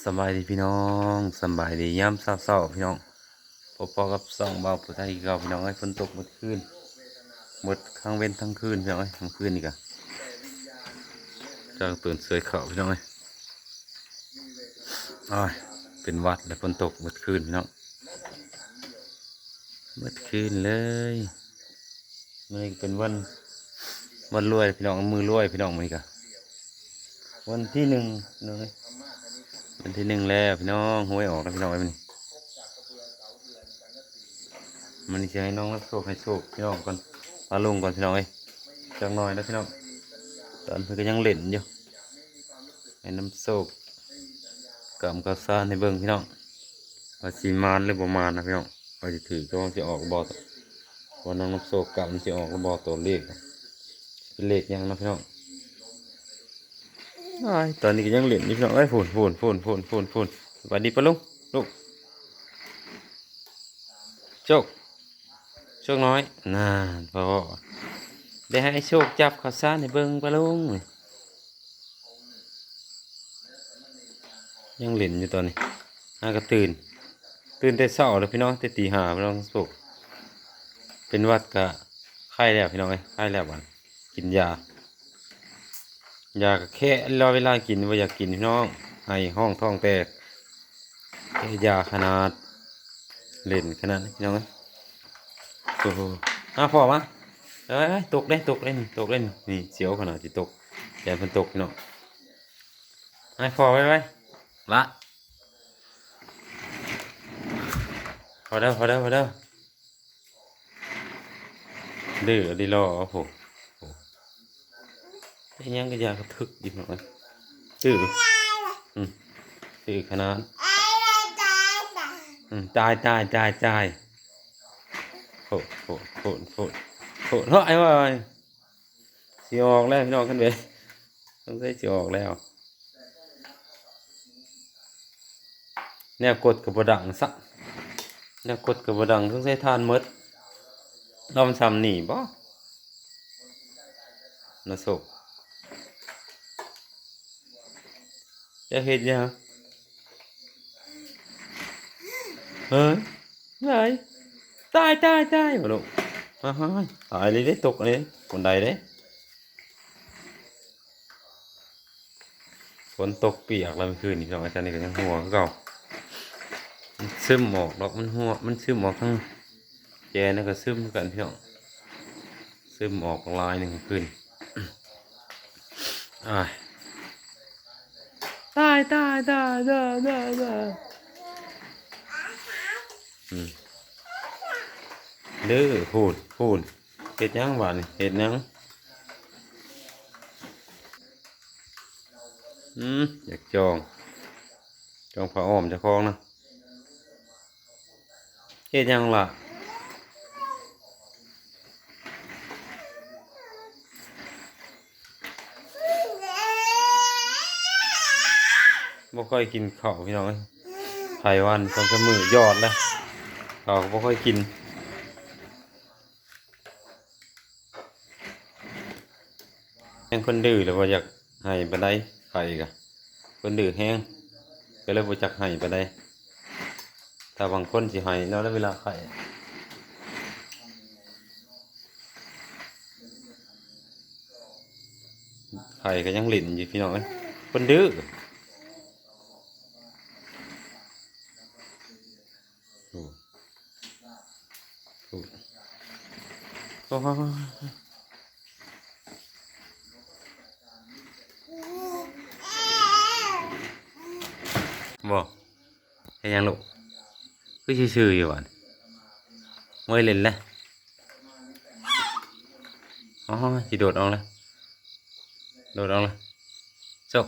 สบายดีพี่น้องสบายดีย่ำเศร้าๆพี่น้องพบปอกับสองเบาผู้ไทยเก่าพี่น้องไอ้ฝนตกหมดคืนหมดทั้งเว้นทั้งคืนพี่น้องไอ้ทั้งคืนนี่กะจะตื่นเสยเข่าพี่น้องไอ้ยอ้ยเป็นวัดแล้วฝนตกหมดคืนพี่น้องหมดคืนเลยมันนี้เป็นวันวันรวยพี่น้องมือรวยพี่น้องมันนี่กะวันที่หนึ่งเลย วันที่หนึ่งแล้วพี่น้องหวยออกแล้วพี่น้องไอ้มันนี่มันจะให้น้องรับโชคให้โชคพี่น้องก่อนปลาลุงก่อนพี่น้องเอ้จังหน่อยแล้วพี่น้องตอนเพิ่นก็ยังเล่นอยู่ให้น้ำโชคกำกับซานให้เบิ่งพี่น้องว่าสีมานหรือบ่มานนะพี่น้องว่าจะถือก็จะออกบ่ว่าน้องน้ำโชคกำมันจะออกหรือบ่ตัวเลขเป็นเลขยังนาะพี่น้อง ตอนนี้ก็ยังเล่นอยู่พี่น้องเอ้ยฝุ่นฝุ่นฝุ่นฝุ่นฝุ่นฝุ่นสวัสดีปะลุงลูกโชคโชคน้อยน่าพอได้ให้โชคจับข้าวสารในเบิ้งปะลุงยังเล่นอยู่ตอนนี้น่าก็ตื่น ตื่นแต่เช้าแล้วพี่น้องแต่ตีห้าพี่น้องสุกเป็นวัดกะไข้แล้วพี่น้องเอ้ไข้แล้ววันกินยา อยากแค่รอเวลากินว่าอยากกินพี่น้องให้ห้องท้องแตกแค่ยาขนาดเล่นขนาดนี้พี่น้องเอ้ยโอ้โหอะพอมาเอ้ยตกได้ตกเล่นตกเล่นนี่เสียวขนาดที่ตกแดดมันตกพี่น้องให้พอไว้ไว้ละพอแล้วพอแล้วพอแล้วดื้อดีรอโอ้โห ยังก็อยากระทึกดิหน่อยตื้ออืมตื้อขนาดอืมตายตายตายตายโผล่โผล่โผล่โผล่โผล่เฮ้ยว่าสีออกแล้วพี่น้องขึ้นไปต้องใช้สีออกแล้ว แนวกดกับบดังสักแนวกดกับบดังต้องใช้ทานหมดเรามันซ้ำหนีบ่นะสุก จะเห็นยังเฮ้ยไงตายตายตายมาลูกฮ่าฮ่าตายเลยเด้ตกเลยคนใดเด้ฝนตกเปียกแล้วเมื่อคืนนี่พี่น้องอาจารย์นี่ก็ยังหัวคือเก่ามันซึมออกดอกมันหัวมันซึมออกทั้งแกนั่นก็ซึมกันพี่น้องซึมออกลายหนึ่งคืนอ้า ยตายตายตายตายตายตายอืมเด้อพูดพูดเห็ดยังบ้านเห็ดยังอืมอยากจอง จองผ้าอ้อมจะคล้องนะเห็ดยังล่ะ บ่ค่อยกินข้าวพี่น้องไผวันสองสามมือยอดแล้วข้าวก็บ่ค่อยกินยังคนดื้อแล้วบ่อยากให้ปานใดไข่กะคนดื้อแฮงก็เลยบ่จักให้ปานใดถ้าบางคนสิให้แล้วแล้วเวลาไข่ไข่ก็ยังหลินอยู่พี่น้องเอ้ยคนดื้อ โอ้โอ้บ่เฮ็ดหยังลูกคือซื่อๆอยู่บ่ไม่เล่นล้วอ๋อสิโดดออกล้วโดดออกล้วจก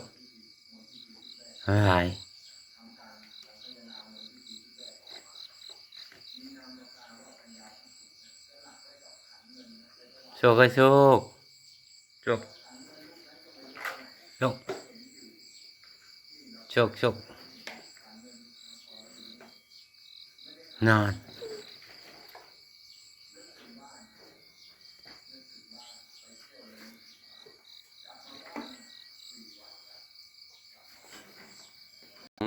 หาย โชค ก็โชคโชคโชคโชคโชคนอน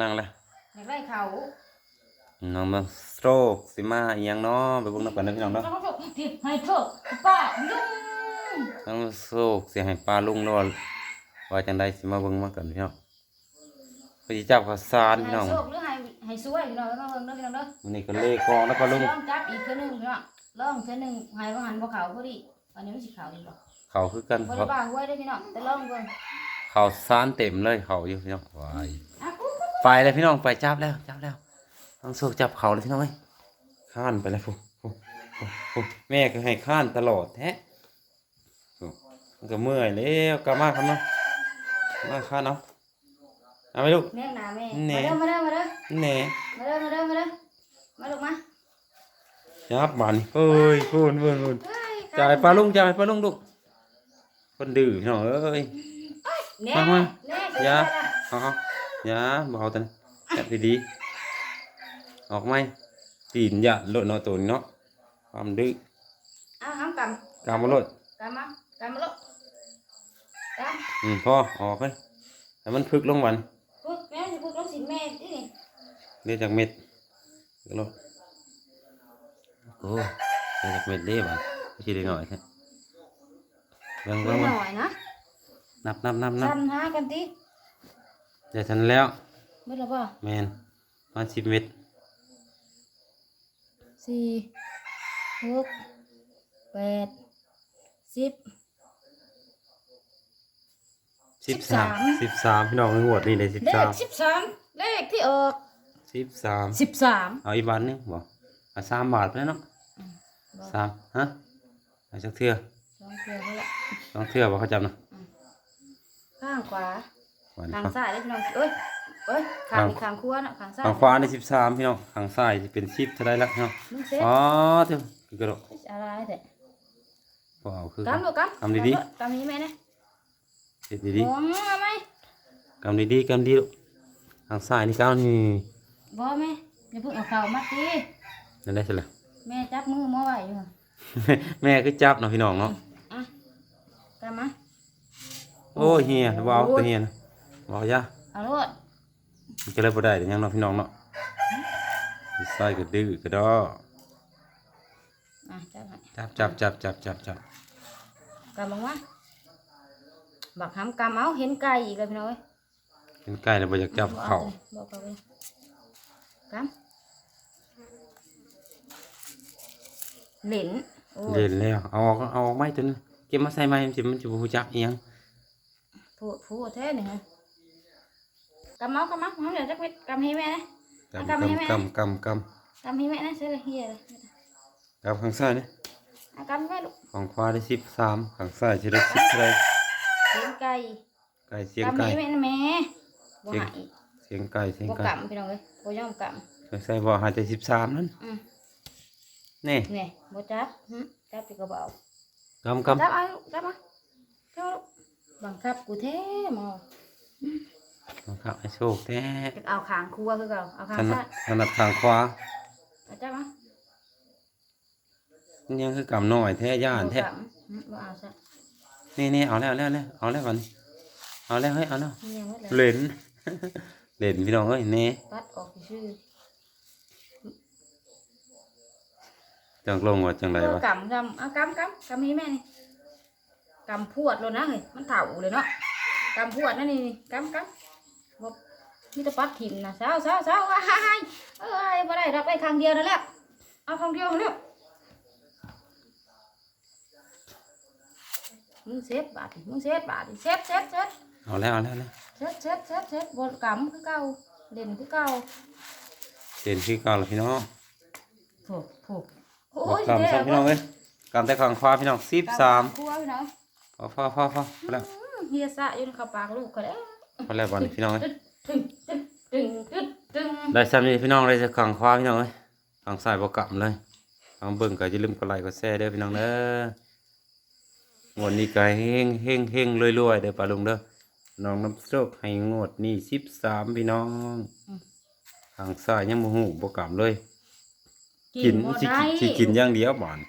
นั่งเลย อยากได้เขา น้องมาสโตรกสิมาอีหยังเนาะไปเบิ่งนำกันเด้อพี่น้องเนาะต้องถูกที่ให้เถอะป้าลุงน้องมาสโตรกสิให้ปลาลุงเนาะว่าจังไดสิมาเบิ่งมากันพี่น้องไปสิจับข้าวสารพี่น้องให้โชคหรือให้ให้สวยพี่น้องต้องเบิ่งเด้อพี่น้องเด้อมื้อนี้ก็เลขกองแล้วปลาลุงลองจับอีกเทื่อหนึงพี่น้องลองเทื่อหนึงให้ว่าหันบ่เขาพอดีวันนี้มันสิเขาอีกบ่เขาคือกันบ่เขาได้บ้าหวยเด้อพี่น้องแต่ลองเบิ่งเขาสารเต็มเลยเขาอยู่พี่น้องว้ายอะกูกูไปเลยพี่น้องไปจับแล้วจับแล้ว ต้องโซกจับเขาเลยพี่น้องเอ้ยข้านไปเลยฟูฟูฟูฟูแม่ก็ให้ข้านตลอดแท้ฟูมันก็เมื่อยแล้วกลับมาครับเนาะมาข้านเอาเอาไปลูกแม่งหน้าแม่แหน่มาเด้อมาเด้อแหน่มาเด้อมาเด้อมาเด้อมาเด้อมาลูกมายับมันเฮ้ยพูนพูนพูนเฮ้ยจ่ายปลาลุงจ่ายปลาลุงลูกคนดื้อพี่น้องเอ้ยแน่มามาแน่อย่าเอาเอาอย่าเบาตันจับดีๆ ออกไหมตีนหยาดโลดเนาะตัวนี้เนาะความดื้อเอาหำกำกำมาโลดกำมากำมาลูกกำอืมพ่อออกเลยแต่มันพึกลงวันพูดแม่สิพูดลูกศิษย์แม่ที่นี่เรียกจากเม็ดก็โลดโอ้เรียกจากเม็ดเด้บันไม่ใช่เด็กหน่อยแค่เบิ่งหเบิ่งน่เบิ่งอยนะนับนับนับนับสั้นหากันติเดี๋ยวทันแล้วเมื่อไรบ่แมนประมาณสิบเม็ด สี่หกแปดสิบ สิบสาม สิบสามพี่น้องงวดนี่เลยสิบเลสาขมสิบสามเลขที่ออกสิบสามสิบสามเอาอีกบาทหนึงบ่เอาสามบาทไปแล้วเนาะสามฮะเอาจักเทื่อสองเทือแล้วสองเทื่อบ่เขาจำนะข้างขวาวันข้างนี้ซ้ายเลยพี่น้องเอ้ย เอ้ยข้างนี้ข้างขวาเนาะข้างซ้ายฝั่งขวาในสิบสามพี่น้องฝั่งซ้ายจะเป็นสิบเท่าไรละพี่น้องมึงเซ็ตอ๋อเถอะคือกระโดดอะไรแต่บ่เอาคือกำลูกกำกำดีกำนี้ไหมนะๆเด็ดดีมองมาไหมๆกำดีๆกำดีลูกทางซ้ายนี่กำนี่บ่แม่อย่าเพิ่งเอาเข่ามาตีนั่นได้ใช่ละแม่จับมือมาไว้อยู่แม่ก็จับเนาะพี่น้องเนาะอะกำมาโอ้ยเฮียว้าวตัวเฮียนะว้าวยะเอาโลดมัน ก็เลยบ่ได้เดี๋ยวยังเนาะพี่น้องเนาะพี่ซ้ายก็ดื้อกระดออะจับให้จับจับจับจับจับจับกำลงมาบักหำกำเอาเห็นไก่อีกแล้วพี่น้อยเป็นใกล้แล้วบ่อยากจับเข่าบอกเขาไปกำเหลินโอ้เล่นแล้วเอาออกเอาออกไม้ตัวนึงเก็บมาใส่ไม้มันสิมันจะบ่ฮู้จักอีหยังผู้ผู้แท้นี่ฮะกำเอากำเอาเขาเดี๋ยวจักเม็ดกำให้แม่นะกำกำให้แม่กำกำกำกกำให้แม่นะเสือเฮียเลยำกำข้างซ้ายนี่เอากำไว้ลูกของขวาได้สิบสามข้างซ้ายจะ ได้สิบเท่าไหรเสียงไก่ไก่เสียงกำไก่ให้แม่นะแม่บ่เสียงหายเสียงไก่เสียงบ่ไก่กำพี่น้องเอ้ยบ่ยอมกข้างซ้ายบ่หายใจสิบสามนั่นำอืมนี่นี่บ่จั บหึจับปีกระเบากำกำจับเอาลูกจับมาจับเอาลูกบังคับกูแท้หมอนะครับไอ้โชคแท้เอาขางครัวคือเก่าเอาขางถนัซ้าดยถนัดข้างขวาเอาจับมามันยังคือกำน้อยแท้ย่านแท้บ่กำหึบ่เอาซะนี่นี่เอาแล้วเอาแล้วเอาแล้วเอาแล้วก่อนเอาแล้วเฮ้ยเอาแล้วมันยังบ่แล้วเล่นเล่นพี่น้องเอ้ยนี่ปัดออกชื่อจังลงว่าจังไรเออวะกำกำเอากำกำกำให้แม่นี่กำพวดเลยนะเฮ้ยมันเถ่าเลยเนาะกำพวดนั่นนี่นี่กำกำบ่ มีแต่ปัดถิ่มนะเศร้าเศร้าเศร้าอ้ายเอ้ยบ่ได้ดอกได้ครั้งเดียวนั่นแหละเอาครั้งเดียวเร็วมึงเซฟบาทดิมึงเซฟบาทดิเซฟเซฟเซฟเอาแล้วเอาแล้วเอาแล้วเซฟเซฟเซฟเซฟบนกำคือเก่าเล่นคือเก่าเล่นคือเก่าแล้วพี่น้องถูกถูกโอ้บอกยกำซ้ำพี่น้องเอ้ยกำแต่ข้างขวาพี่น้องสิบสามกลัวพี่น้องพอพอพอพอพอแล้วอืมเฮียสะอยืนเข้าปากลูกก็แล้วพอแล้วบอลพี่น้องเอ้ย ตึงตึงตึงตึงตึงได้ซ้ำนี่พี่น้องเลยจะขังคว้าพี่น้องเอ้ยขังสายบกลับเลยฟังเบิ่งก็อย่าลืมกดไลค์กดแชร์เด้อพี่น้องเด้องวดนี้ก็เฮงเฮงเฮงรวยรวยๆเด้อปลาลุงเด้อน้องน้ำโชคให้งวดนี้สิบสามพี่น้องทางซ้ายยังบ่หูบกลับเลย กินบ่สิได้สิกินอย่างเดียวบ่อน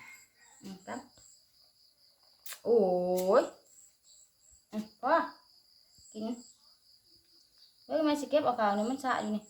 อืมครับโอ้ยอืมพ่อกิน เอ้ยมาสิเก็บเอาข่าวนี่มันสะอยู่นี่